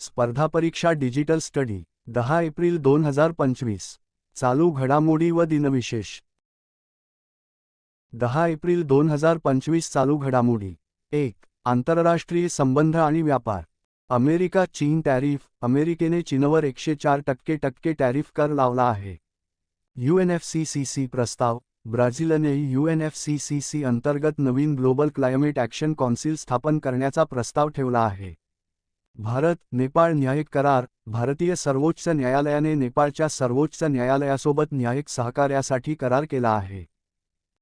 स्पर्धा परीक्षा digital study दहा एप्रिल दोन हजार पंचवीस. चालू घडामोडी व दिनविशेष. दहा एप्रिल दोन हजार पंचवीस चालू घडामोडी. एक आंतरराष्ट्रीय संबंध आणि व्यापार. अमेरिका चीन टॅरिफ अमेरिकेने चीनवर एकशे चार टक्के टक्के टॅरिफ कर लावला आहे. यूएनएफसीसीसी प्रस्ताव ब्राझीलने यूएनएफसीसीसी अंतर्गत नवीन ग्लोबल क्लायमेट ॲक्शन कौन्सिल स्थापन करण्याचा प्रस्ताव ठेवला आहे. भारत नेपाळ न्यायिक करार भारतीय सर्वोच्च न्यायालयाने नेपाळच्या सर्वोच्च न्यायालयासोबत न्यायिक सहकार्यासाठी करार केला आहे.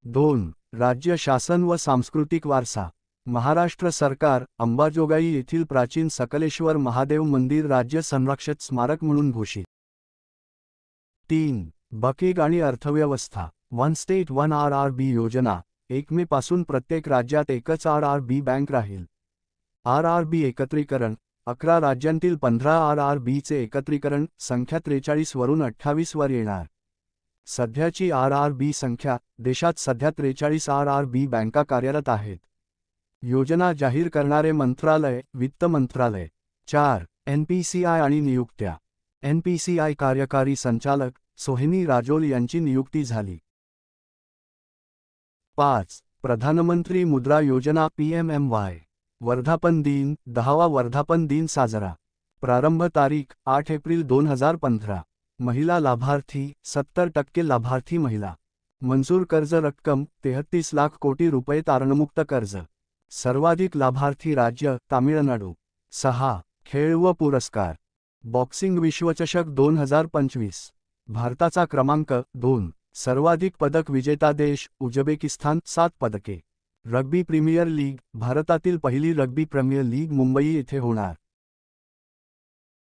दोन राज्य शासन व सांस्कृतिक वारसा. महाराष्ट्र सरकार अंबाजोगाई येथील प्राचीन सकलेश्वर महादेव मंदिर राज्य संरक्षित स्मारक म्हणून घोषित. तीन बकेग आणि अर्थव्यवस्था. One state one R R B योजना. एक मे पासून प्रत्येक राज्यात एकच आर आर बी बँक राहील. आर आर बी एकत्रीकरण. अकरा राज्यांतील पंधरा आर आर बीचे एकत्रीकरण संख्या त्रेचाळीस वरून अठ्ठावीस वर येणार. सध्याची आर आर बी संख्या देशात सध्या त्रेचाळीस आर आर बी बँका कार्यरत आहेत. योजना जाहीर करणारे मंत्रालय वित्त मंत्रालय. चार एनपीसीआय आणि नियुक्त्या. एनपीसीआय कार्यकारी संचालक सोहिनी राजोल यांची नियुक्ती झाली. पाच प्रधानमंत्री मुद्रा योजना पीएमएमवाय वर्धापन दिन दहावा वर्धापन दिन साजरा. प्रारंभ तारीख आठ एप्रिल दोन हजार पंधरा. महिला लाभार्थी सत्तर टक्के लाभार्थी महिला. मंजूर कर्ज रक्कम तेहत्तीस लाख कोटी रुपये तारणमुक्त कर्ज. सर्वाधिक लाभार्थी राज्य तामिळनाडू. सहा खेळ व पुरस्कार. बॉक्सिंग विश्वचषक दोन हजार पंचवीस. भारताचा क्रमांक दोन. सर्वाधिक पदक विजेता देश उझबेकिस्तान सात पदके. रग्बी प्रीमियर लीग भारतातील पहिली रग्बी प्रीमियर लीग मुंबई येथे होणार.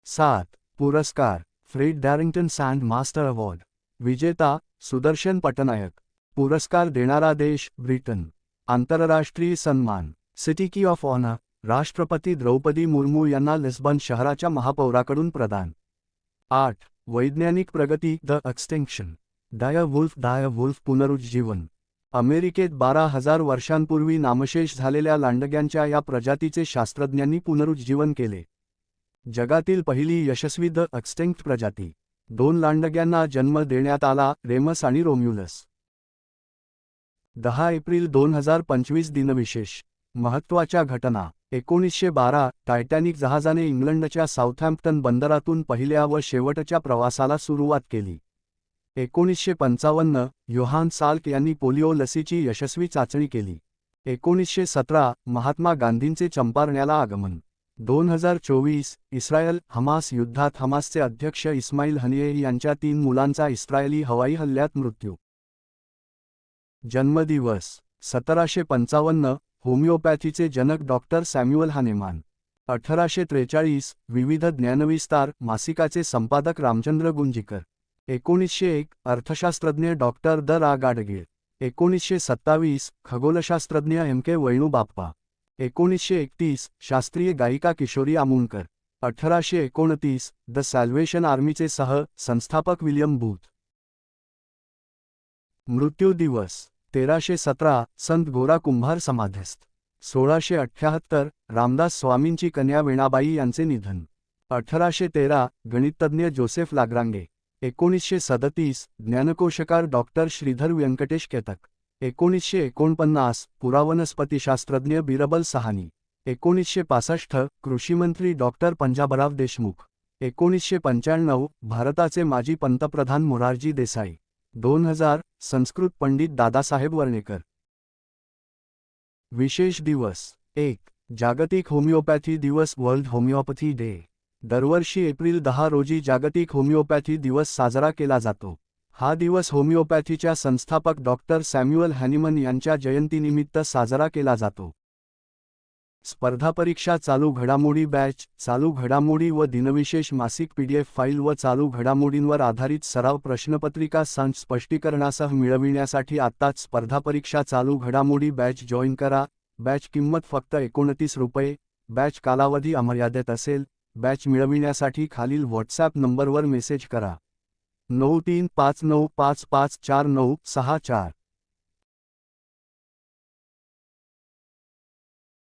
सात. पुरस्कार Fred Darrington sand master award विजेता सुदर्शन पटनायक पुरस्कार देणारा देश ब्रिटन आंतरराष्ट्रीय सन्मान सिटी की ऑफ ऑनर राष्ट्रपती द्रौपदी मुर्मू यांना लिस्बन शहराच्या महापौराकडून प्रदान. आठ. वैज्ञानिक प्रगती the extinction dire wolf dire wolf पुनरुज्जीवन अमेरिकेत बारा हजार वर्षांपूर्वी नामशेष झालेल्या लांडग्यांच्या या प्रजातीचे शास्त्रज्ञांनी पुनरुज्जीवन केले. जगातील पहिली यशस्वी द एक्स्टेंक्ट प्रजाती. दोन लांडग्यांना जन्म देण्यात आला रेमस आणि रोम्युलस. दहा एप्रिल दोन हजार पंचवीस दिनविशेष. महत्त्वाच्या घटना. एकोणीसशे बारा टायटॅनिक जहाजाने इंग्लंडच्या साऊथहॅम्प्टन बंदरातून पहिल्या व शेवटच्या प्रवासाला सुरुवात केली. एकोणीसशे पंचावन्न योहान साल्क यांनी पोलिओ लसीची यशस्वी चाचणी केली. एकोणीसशे सतरा महात्मा गांधींचे चंपारण्याला आगमन. दोन हजार चोवीस इस्रायल हमास युद्धात हमासचे अध्यक्ष इस्माईल हनिये यांच्या तीन मुलांचा इस्रायली हवाई हल्ल्यात मृत्यू. जन्मदिवस. सतराशे पंचावन्न होमिओपॅथीचे जनक डॉक्टर सॅम्युअल हानेमान. अठराशे त्रेचाळीस विविध ज्ञानविस्तार मासिकाचे संपादक रामचंद्र गुंजीकर. एकोणीसशे एक अर्थशास्त्रज्ञ डॉक्टर द. रा. गाडगे एकोणीसशे सत्तावीस खगोलशास्त्रज्ञ एम. के. वैणूबाप्पा एकोणीसशे एकतीस शास्त्रीय गायिका किशोरी आमुणकर अठराशे एकोणतीस द सॅल्वेशन आर्मीचे सह संस्थापक विलियम बूथ. मृत्यू दिवस तेराशे सतरा संत गोरा कुंभार समाध्यस्थ सोळाशे अठ्ठ्याहत्तर रामदास स्वामींची कन्या वेणाबाई यांचे निधन अठराशे तेरा गणिततज्ञ जोसेफ लाग्रांगे एकोणीसशे सदतीस ज्ञानकोशकार डॉक्टर श्रीधर व्यंकटेश केतक एकोणीसशे एकोणपन्नास पुरावनस्पतीशास्त्रज्ञ बिरबल सहानी एकोणीसशे पासष्ट कृषीमंत्री डॉक्टर पंजाबराव देशमुख एकोणीसशे पंच्याण्णव भारताचे माजी पंतप्रधान मोरारजी देसाई दोन हजार संस्कृत पंडित दादासाहेब वर्णेकर. विशेष दिवस एक जागतिक होमिओपॅथी दिवस वर्ल्ड होमिओपॅथी डे. दरवर्षी एप्रिल दहा रोजी जागतिक होमिओपॅथी दिवस साजरा केला जातो. हा दिवस होमिओपॅथीच्या संस्थापक डॉक्टर सॅम्युअल हॅनिमन यांच्या जयंतीनिमित्त साजरा केला जातो. स्पर्धा परीक्षा चालू घडामोडी बॅच चालू घडामोडी व दिनविशेष मासिक पीडीएफ फाईल व चालू घडामोडींवर आधारित सराव प्रश्नपत्रिका संच स्पष्टीकरणासह मिळविण्यासाठी आत्ताच स्पर्धा परीक्षा चालू घडामोडी बॅच जॉईन करा. बॅच किंमत फक्त एकोणतीस रुपये. बॅच कालावधी अमर्यादित असेल. बॅच मिळविण्यासाठी खालील व्हॉट्सॲप नंबरवर मेसेज करा. नऊ तीन पाच नऊ पाच पाच चार नऊ सहा चार.